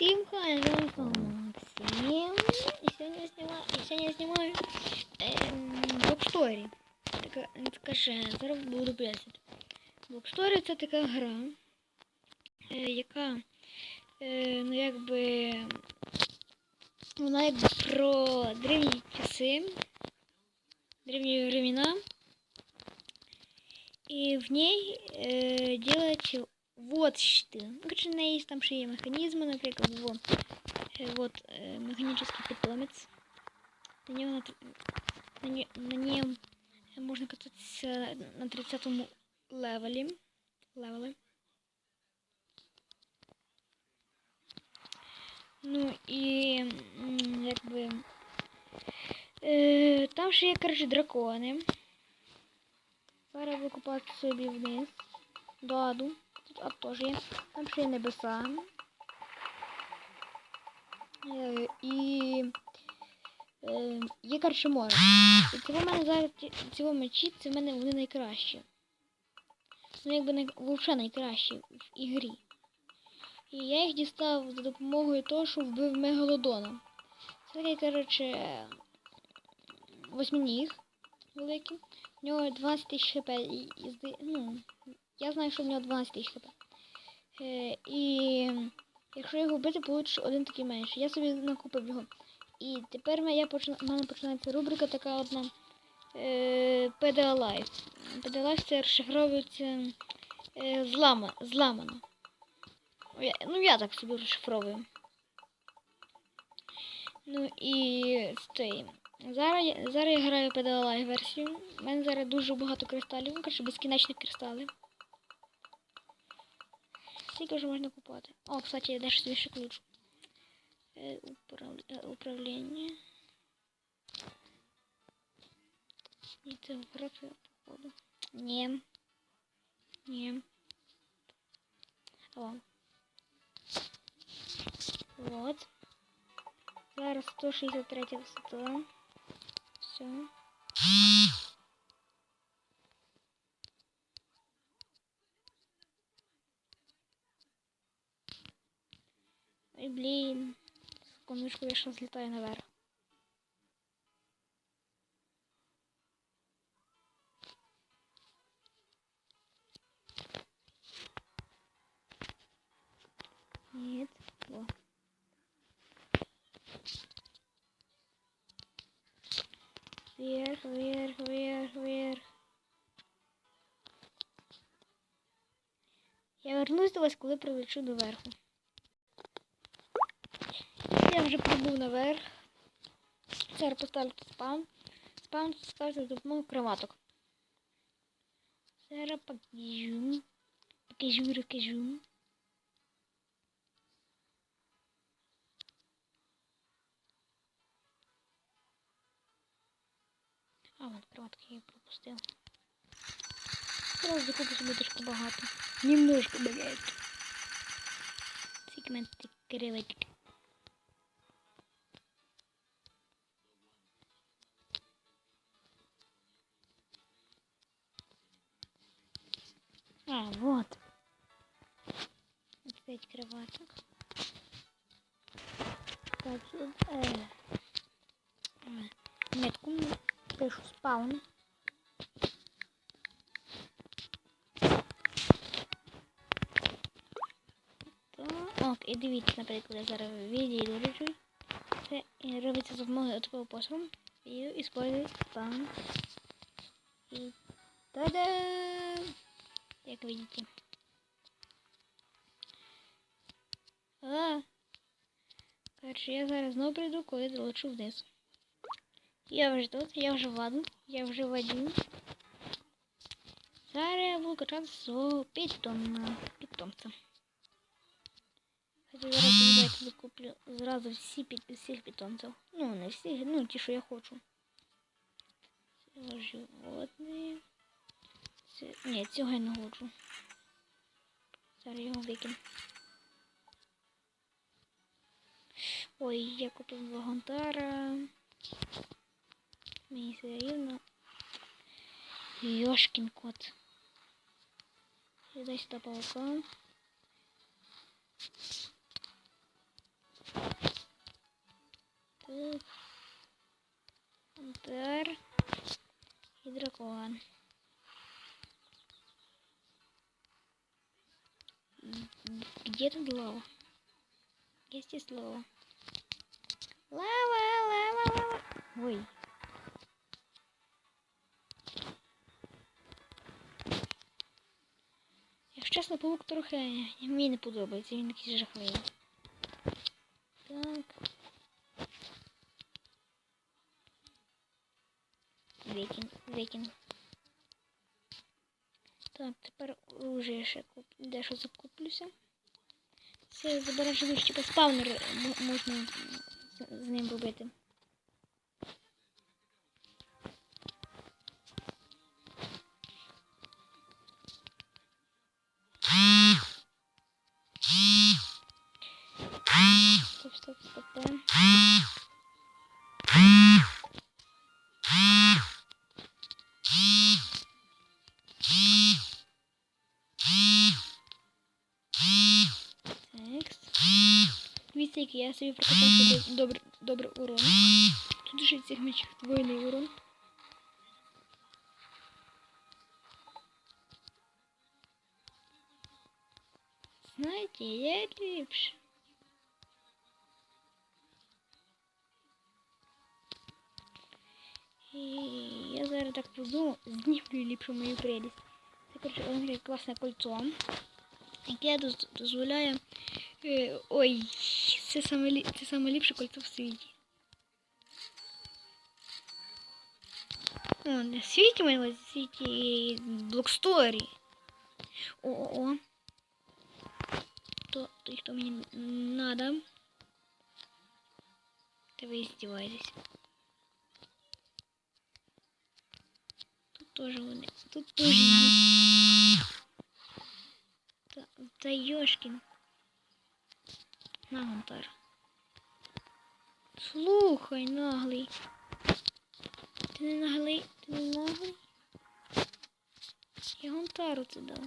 Всім хай Максим. І сьогодні я знімаю, і сьогодні я знімаю ем, Така, така ще, зараз буду пояснити. Blockstory це така гра, е, яка, е, ну якби, вона якби про древні часи, древні времена. І в ній е, делать вот что. Ну, короче, на есть там ще є механізми, наприклад, во, е, вот е, механічний питомець. На ньому на, тр- на, на ньому можна кататися на 30 левелі. левелі. Ну і якби. Е, там ще є, коротше, дракони. Зараз буду купати собі вниз. До аду. Ад теж є. Там ще є небеса. Е, і е, є, коротше, море. І це в мене зараз ці мечі, це в мене вони найкращі. Ну, якби най, вовше найкращі в ігрі. І я їх дістав за допомогою того, що вбив мегалодона. Це такий, коротше, восьминіг великий. У нього 12 тисяч хп. Ну, я знаю, що в нього 12 тисяч хп. Е, і якщо його вбити, получиш один такий менше. Я собі накупив його. І тепер в мене починається рубрика така одна. Е. PD Life це розшифровується е, злама, зламано. Ну, Я, ну я так собі розшифровую. Ну і цей. Зараз, я- зараз я граю Life версію. У мене зараз дуже багато кристалів, ну, коротше, безкінечні кристали. Скільки вже можна купувати? О, кстати, я даш собі ще ключ. Е, управ... е, управління. І це графи, походу. Ні. Ні. О. Вот. Зараз 163 висота. Все. Ой, блин. Секундочку, я сейчас взлетаю наверх. Нет. Во. Вверх, вверх, вверх, вверх. Я вернусь до вас, коли прилечу до верху. Я вже прибув наверх. Зараз поставлю тут спаун. Спаун ставиться за допомогою кроваток. Зараз покажу. Покажу, розкажу. А, вон кроватки я пропустив. Зараз закуплю собі трошки багато. Немножко багато. Сегменти креветки. А, вот. Пять кроваток. Так, э, э, метку пишу спаун. От, і дивіться, наприклад, я зараз відійду чуть-чуть. Це робиться за допомогою такого посору. І использую спаун. І та-дам! Як видите. А, короче, я зараз знову прийду, коли долечу вниз. Я вже тут, я вже в аду, я вже в аді. Зараз я буду качати свого питомна, питомця. Хоча зараз давайте закуплю зразу всі під всіх питомців. Ну, не всіх, ну ті, що я хочу. Це животні. Це... Ні, цього я не хочу. Зараз його викину. Ой, я купив два гонтара. Мені все рівно. Йошкін кот. Сюди сюди паука. Так. Пантер. І дракон. Где тут лава? Есть здесь лава. Лава, лава, лава. Ой. Якщо чесно, паук трохи мені не подобається, він якийсь жахливий. Так. Викинь, викинь. Так, тепер уже ще дещо закуплюся. Це забере живище по спавнер можна з ним робити. Стоп, стоп, стоп. Дивіться, який я собі прокачав собі добре, добре урон. Тут же цих мечів двойний урон. Знаєте, я ліпше. І я зараз так подумав, знімлю ліпше мою прелість. Це, коротше, воно таке класне кольцо, яке доз- дозволяє. Е, ой, це саме, лі- це саме ліпше кольцо в світі. О, не в світі маю на увазі, в світі Блоксторі. О-о-о. То, той, хто мені надо. Та ви издеваетесь. Тут тоже вони. Тут тоже є. Та, та Йошкін. На Гонтар. Слухай, наглий. Ти не наглий? Ти не наглий? Я Гонтару це дав.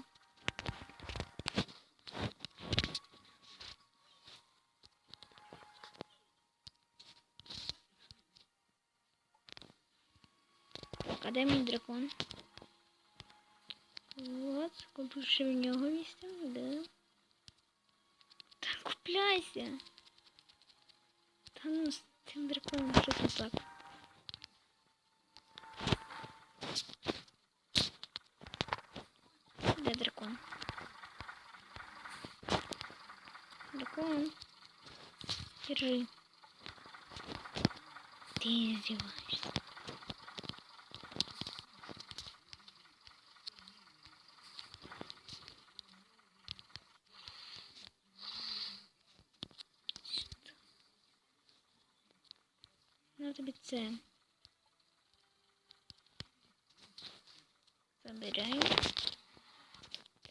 Так, а де мій дракон? Вот, куплю ще в нього місце, да. Та купляйся. Та ну з цим драконом щось не так. Де дракон? Дракон. Держи. Ты издеваешься. На тобі це. Забираємо.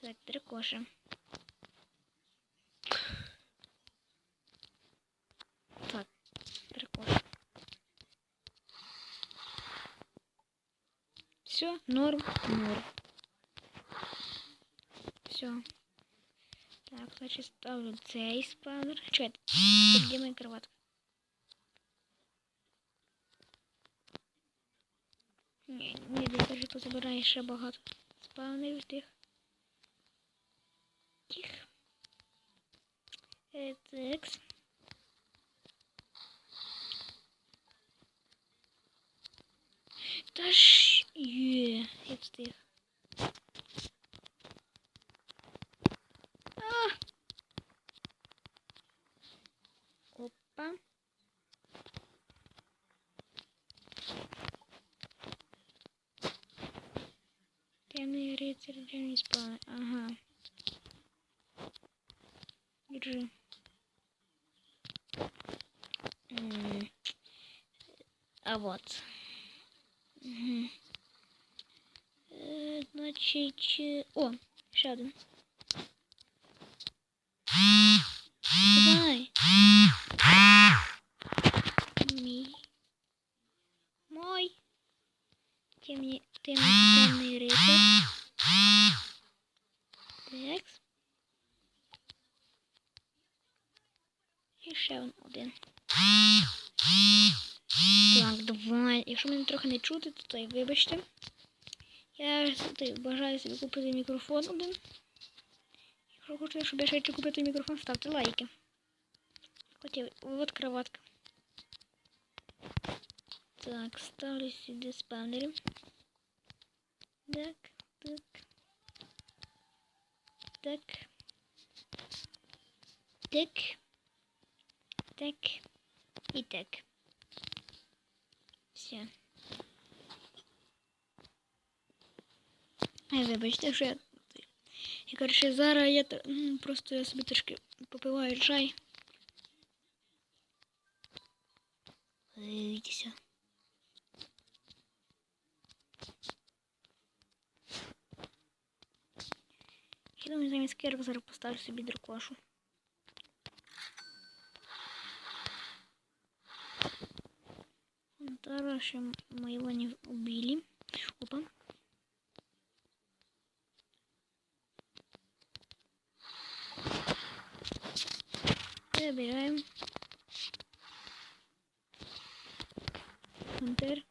Так, дракоша. Так, дракоша. Все, норм, норм. Все. Так, значит, ставлю цей спавнер. Че это? Где моя кроватка? Ні, ні, я кажу, тут забирає ще багато Спавнив тих. Тих. Е, Текс. Та ж є, я встиг. М, А вот. Мгм. Е, Значить. О, ще. Трохи не чути, то той, вибачте. Я той, бажаю собі купити мікрофон один. Якщо хочете, щоб я швидше купити мікрофон, ставте лайки. Хотів, от кроватка. Так, ставлю сюди спавнери. Так, так. Так. Так. Так. І так. Все. Вибачте, що я... Я, коротше, зараз я просто я собі трошки попиваю чай. Дивіться. Я думаю, замість керок зараз поставлю собі дракошу. Зараз ще мої лані убили. Опа. Забираем. Хантер.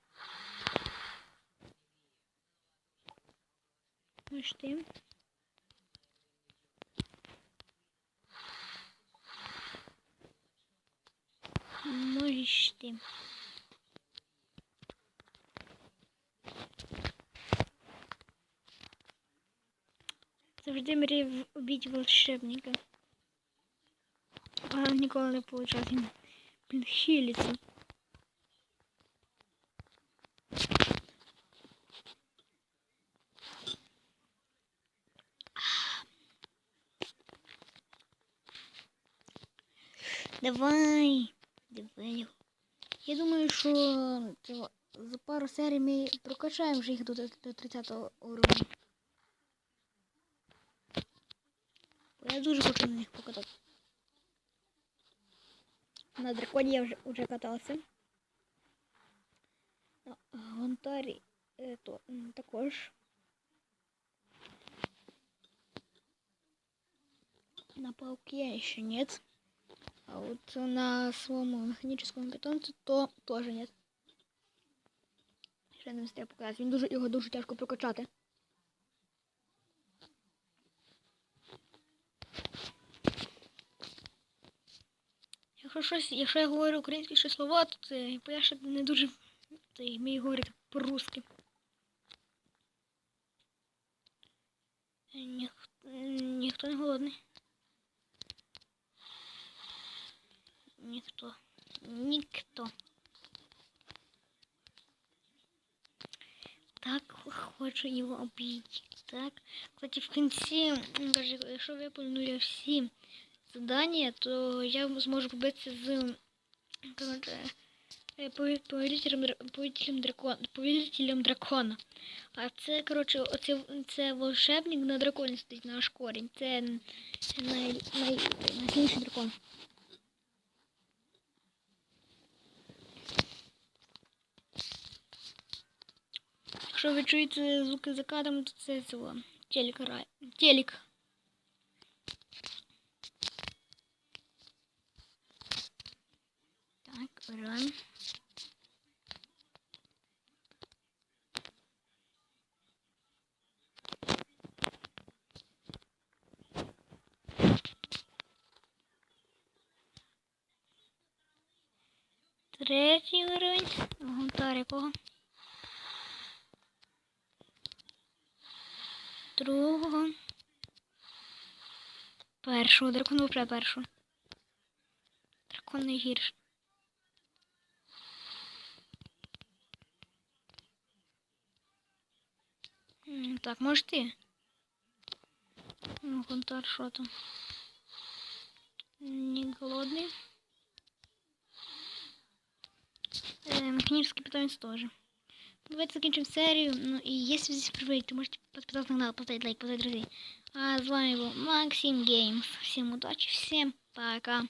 Ну что? Можешь ты. Завжди мрев убить волшебника. А ніколи не виходить. Він, блін, хилиться. Давай. Давай. його. Я думаю, що цього, за пару серій ми прокачаємо вже їх до, до 30 уровня. Бо Я дуже хочу на них покатати. На драконі я вже, вже катався. На гонтарі е, то, м, також. На пауке я еще нет. А вот на своему механическому питомцю то тоже нет. Ще не встиг показати. Він дуже, його дуже тяжко прокачати. Щось, якщо я говорю українські ще слова, то це бо я ще не дуже це, вмію говорити по-русски. Ніх, ніхто не голодний. Ніхто. Ніхто. Так хочу його обійти. Так. Кстати, в кінці, якщо виповню всі задання, то я зможу побитися з е, повелителем, повелителем, дракона, повелителем дракона. А це, коротше, оце, це волшебник на драконі стоїть на шкорі. Це най, най, дракон. Якщо ви чуєте звуки за кадром, то це цього. Телек. Телек. Так. Третій уровень. Гонтар якого? Другого. Першого. Дракон випре першого. Дракон найгірший. Так, може ти? Ну, контар, що там? Не голодний. Е, Механический питомец тоже. Давайте закінчимо серію. Ну і якщо здесь впервые, то можете подписаться на канал, поставить лайк, поставить друзей. А з вами був Максим Геймс. Всім удачи, всім пока.